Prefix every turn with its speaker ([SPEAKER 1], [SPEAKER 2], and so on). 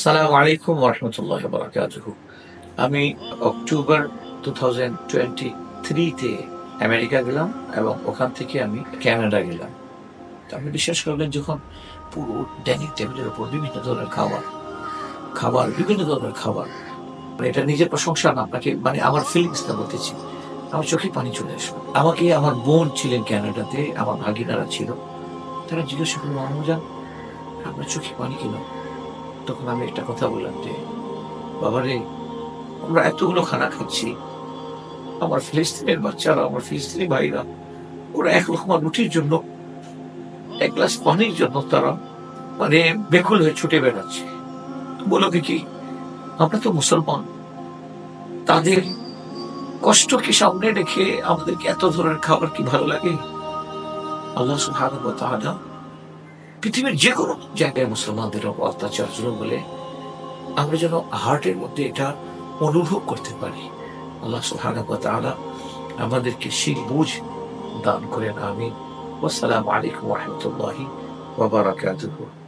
[SPEAKER 1] সালাম আলাইকুম রহমতুল্লাহ বারাকাতুহু। আমি অক্টোবর টু থাউজেন্ড টোয়েন্টি থ্রিতে আমেরিকা গেলাম এবং ওখান থেকে আমি কানাডা গেলাম। আপনি বিশ্বাস করবেন যখন পুরো ডাইনিং টেবিলের উপর বিভিন্ন ধরনের খাবার খাবার, বিভিন্ন ধরনের খাবার মানে এটা নিজের প্রশংসা না, আপনাকে মানে আমার ফিলিংসটা বলতেছি, আমার চোখে পানি চলে আসলো। আমাকে আমার বোন ছিলেন কানাডাতে, আমার ভাগিনারা ছিল। তারা জিজ্ঞাসা করল মামুজান আপনার চোখে পানি কেন? তখন আমি একটা কথা বললাম যে বাবা রে আমরা এতগুলো খানা খাচ্ছি। আমার ফিলিস্তিনের বাচ্চারা, আমার ফিলিস্তিনি ভাইরা, ওরা এক রকম রুটির জন্য, এক গ্লাস পানির জন্য তারা মানে বেকুল হয়ে ছুটে বেড়াচ্ছে। বলো কি আমরা তো মুসলমান। তাদের কষ্টকে সামনে রেখে আমাদেরকে এত ধরনের খাবার কি ভালো লাগে? আল্লাহ তাআলা পৃথিবীর যে কোনো জায়গায় মুসলমানদের অত্যাচার, জুলুম বলে আমরা যেন হার্টের মধ্যে এটা অনুভব করতে পারি। আল্লাহ সুহানা তাআলা আমাদেরকে সেই বুঝ দান করেন আমি আসসালামু আলাইকুম রহমতুল্লাহি রাহমাতুল্লাহি ওয়া বারাকাতুহু।